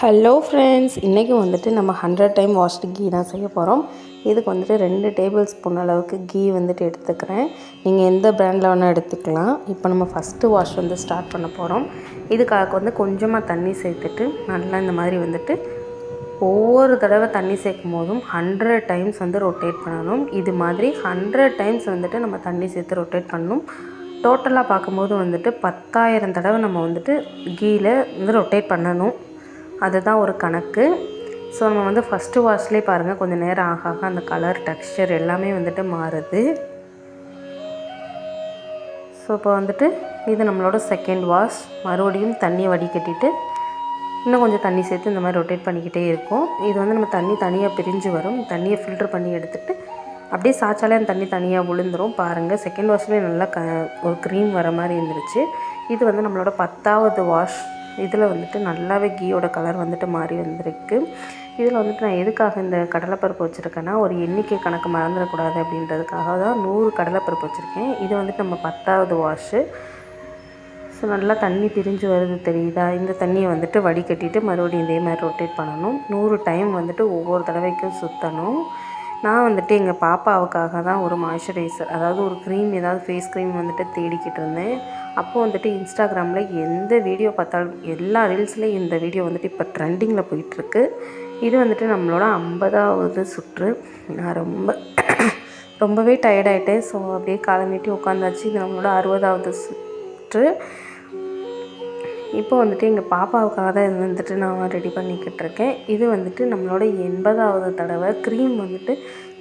Hello friends இன்றைக்கி வந்துட்டு நம்ம ஹண்ட்ரட் டைம் வாஷ்டு கீ தான் செய்ய போகிறோம் இதுக்கு வந்துட்டு ரெண்டு டேபிள் ஸ்பூன் அளவுக்கு கீ வந்துட்டு எடுத்துக்கிறேன். நீங்கள் எந்த ப்ராண்டில் வேணால் எடுத்துக்கலாம். இப்போ நம்ம ஃபஸ்ட்டு வாஷ் வந்து ஸ்டார்ட் பண்ண போகிறோம் இதுக்காக வந்து கொஞ்சமாக தண்ணி சேர்த்துட்டு நல்லா இந்த மாதிரி வந்துட்டு ஒவ்வொரு தடவை தண்ணி சேர்க்கும் போதும் ஹண்ட்ரட் டைம்ஸ் வந்து ரொட்டேட் பண்ணணும். இது மாதிரி ஹண்ட்ரட் டைம்ஸ் வந்துட்டு நம்ம தண்ணி சேர்த்து ரொட்டேட் பண்ணணும். டோட்டலாக பார்க்கும்போது வந்துட்டு பத்தாயிரம் தடவை நம்ம வந்துட்டு கீழே வந்து ரொட்டேட் பண்ணணும். அதுதான் ஒரு கணக்கு. ஸோ நம்ம வந்து ஃபஸ்ட்டு வாஷ்லேயே பாருங்கள் கொஞ்சம் நேரம் ஆக ஆக அந்த கலர் டெக்ஸ்சர் எல்லாமே வந்துட்டு மாறுது. ஸோ இப்போ வந்துட்டு இது நம்மளோட செகண்ட் வாஷ் மறுபடியும் தண்ணியை வடிகட்டிட்டு இன்னும் கொஞ்சம் தண்ணி சேர்த்து இந்த மாதிரி ரொட்டேட் பண்ணிக்கிட்டே இருக்கும். இது வந்து நம்ம தண்ணி தனியாக பிரிஞ்சு வரும். தண்ணியை ஃபில்ட்ரு பண்ணி எடுத்துகிட்டு அப்படியே சாய்ச்சாலே அந்த தண்ணி தனியாக விழுந்துரும் பாருங்கள் செகண்ட் வாஷ்லேயே நல்லா க ஒரு க்ரீம் வர மாதிரி இருந்துருச்சு. இது வந்து நம்மளோட பத்தாவது வாஷ் இதில் வந்துட்டு நல்லாவே கீயோட கலர் வந்துட்டு மாறி வந்திருக்கு. இதில் வந்துட்டு நான் எதுக்காக இந்த கடலைப்பருப்பு வச்சுருக்கேன்னா ஒரு எண்ணிக்கை கணக்கு மறந்துடக்கூடாது அப்படின்றதுக்காக தான் நூறு கடலைப்பருப்பு வச்சுருக்கேன். இது வந்துட்டு நம்ம பத்தாவது வாஷு ஸோ நல்லா தண்ணி பிரிஞ்சு வருது தெரியுதா? இந்த தண்ணியை வந்துட்டு வடிகட்டிட்டு மறுபடியும் இதே மாதிரி ரொட்டேட் பண்ணணும். நூறு டைம் வந்துட்டு ஒவ்வொரு தடவைக்கும் சுற்றணும் நான் வந்துட்டு எங்கள் பாப்பாவுக்காக தான் ஒரு மாய்ஸ்சரைசர் அதாவது ஒரு க்ரீம் ஏதாவது ஃபேஸ் க்ரீம் வந்துட்டு தேடிக்கிட்டு இருந்தேன். அப்போது வந்துட்டு இன்ஸ்டாகிராமில் எந்த வீடியோ பார்த்தாலும் எல்லா ரீல்ஸ்லேயும் இந்த வீடியோ வந்துட்டு இப்போ ட்ரெண்டிங்கில் போயிட்டுருக்கு. இது வந்துட்டு நம்மளோட ஐம்பதாவது சுற்று. நான் ரொம்ப ரொம்பவே டயர்டாயிட்டேன் ஸோ அப்படியே காலமேட்டி உட்காந்தாச்சு. இது நம்மளோட அறுபதாவது சுற்று. இப்போ வந்துட்டு எங்கள் பாப்பாவுக்காக தான் இது வந்துட்டு நான் ரெடி பண்ணிக்கிட்டு இருக்கேன் இது வந்துட்டு நம்மளோட எண்பதாவது தடவை க்ரீம் வந்துட்டு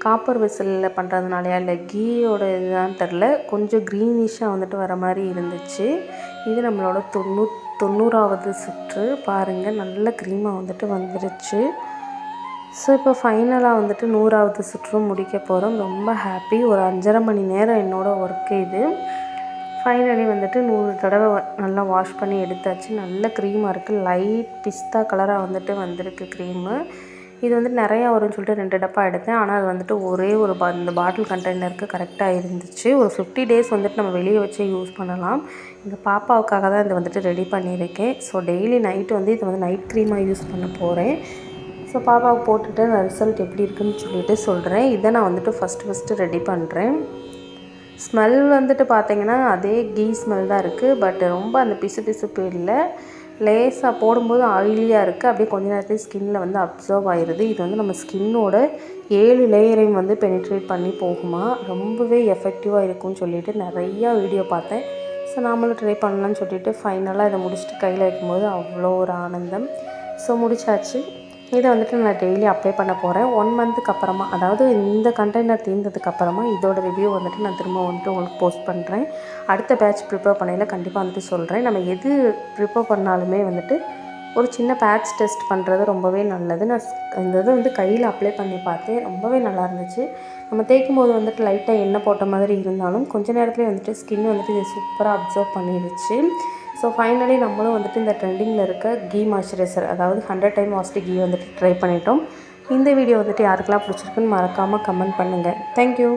காப்பர் வெசலில் பண்ணுறதுனாலையா இல்லை கீயோட இதுதான் தெரில கொஞ்சம் க்ரீனிஷாக வந்துட்டு வர மாதிரி இருந்துச்சு. இது நம்மளோட தொண்ணூ தொண்ணூறாவது சுற்று. பாருங்கள் நல்ல க்ரீமாக வந்துட்டு வந்துடுச்சு ஸோ இப்போ ஃபைனலாக வந்துட்டு நூறாவது சுற்றும் முடிக்க போகிறோம் ரொம்ப ஹாப்பி ஒரு அஞ்சரை மணி நேரம் என்னோடய ஒர்க்கு இது. ஃபைனலி வந்துட்டு நூறு தடவை நல்லா வாஷ் பண்ணி எடுத்தாச்சு. நல்ல க்ரீமாக இருக்குது லைட் பிஸ்தா கலராக வந்துட்டு வந்திருக்கு க்ரீமு இது வந்துட்டு நிறையா வரும்னு சொல்லிட்டு ரெண்டு டப்பா எடுத்தேன். ஆனால் அது வந்துட்டு ஒரே ஒரு பா இந்த பாட்டில் கண்டெய்னருக்கு கரெக்டாக இருந்துச்சு. ஒரு ஃபிஃப்டி டேஸ் வந்துட்டு நம்ம வெளியே வச்சே யூஸ் பண்ணலாம். எங்கள் பாப்பாவுக்காக தான் இதை வந்துட்டு ரெடி பண்ணியிருக்கேன். ஸோ டெய்லி நைட்டு வந்து இதை வந்து நைட் க்ரீமாக யூஸ் பண்ண போகிறேன் ஸோ பாப்பாவுக்கு போட்டுட்டு நான் ரிசல்ட் எப்படி இருக்குன்னு சொல்லிட்டு சொல்கிறேன் இதை நான் வந்துட்டு ஃபஸ்ட்டு ஃபஸ்ட்டு ரெடி பண்ணுறேன் ஸ்மெல் வந்துட்டு பார்த்திங்கன்னா அதே கீ ஸ்மெல் தான் இருக்குது பட் ரொம்ப அந்த பிசு பிசுப்பு இல்லை. லேஸாக போடும்போது ஆயிலியாக இருக்குது அப்படியே கொஞ்ச நேரத்துலேயே ஸ்கின்னில் வந்து அப்சர்வ் ஆயிடுது இது வந்து நம்ம ஸ்கின்னோட ஏழு லேயரையும் வந்து பெனிட்ரேட் பண்ணி போகுமா? ரொம்பவே எஃபெக்டிவாக இருக்கும்னு சொல்லிட்டு நிறையா வீடியோ பார்த்தேன். ஸோ நாமளும் ட்ரை பண்ணலான்னு சொல்லிட்டு ஃபைனலாக இதை முடிச்சுட்டு கையில் வைக்கும்போது அவ்வளோ ஒரு ஆனந்தம். ஸோ முடிச்சாச்சு. இதை வந்துட்டு நான் டெய்லி அப்ளை பண்ண போகிறேன் ஒன் மந்த்துக்கு அப்புறமா அதாவது இந்த கண்டெய்னர் தீர்ந்ததுக்கு அப்புறமா இதோட ரிவ்யூ வந்துட்டு நான் திரும்ப வந்துட்டு உங்களுக்கு போஸ்ட் பண்ணுறேன் அடுத்த பேட்ச் ப்ரிப்பேர் பண்ணையில் கண்டிப்பாக வந்துட்டு சொல்கிறேன் நம்ம எது ப்ரிப்பேர் பண்ணாலுமே வந்துட்டு ஒரு சின்ன பேட்ச் டெஸ்ட் பண்ணுறது ரொம்பவே நல்லது. நான் இந்த இது வந்து கையில் அப்ளை பண்ணி பார்த்தேன். ரொம்பவே நல்லா இருந்துச்சு. நம்ம தேய்க்கும் போது வந்துட்டு லைட்டாக எண்ணெய் போட்ட மாதிரி இருந்தாலும் கொஞ்ச நேரத்துலேயே வந்துட்டு ஸ்கின் வந்துட்டு இதை சூப்பராக அப்சர்வ் பண்ணிடுச்சு. ஸோ ஃபைனலி நம்மளும் வந்துட்டு இந்த ட்ரெண்டிங்கில் இருக்க கீ மாய்ஸ்சரைசர் அதாவது ஹண்ட்ரட் டைம் வாஸ்டி கீ வந்துட்டு ட்ரை பண்ணிட்டோம். இந்த வீடியோ வந்துட்டு யாருக்கெல்லாம் பிடிச்சிருக்குன்னு மறக்காமல் கமெண்ட் பண்ணுங்கள் தேங்க்யூ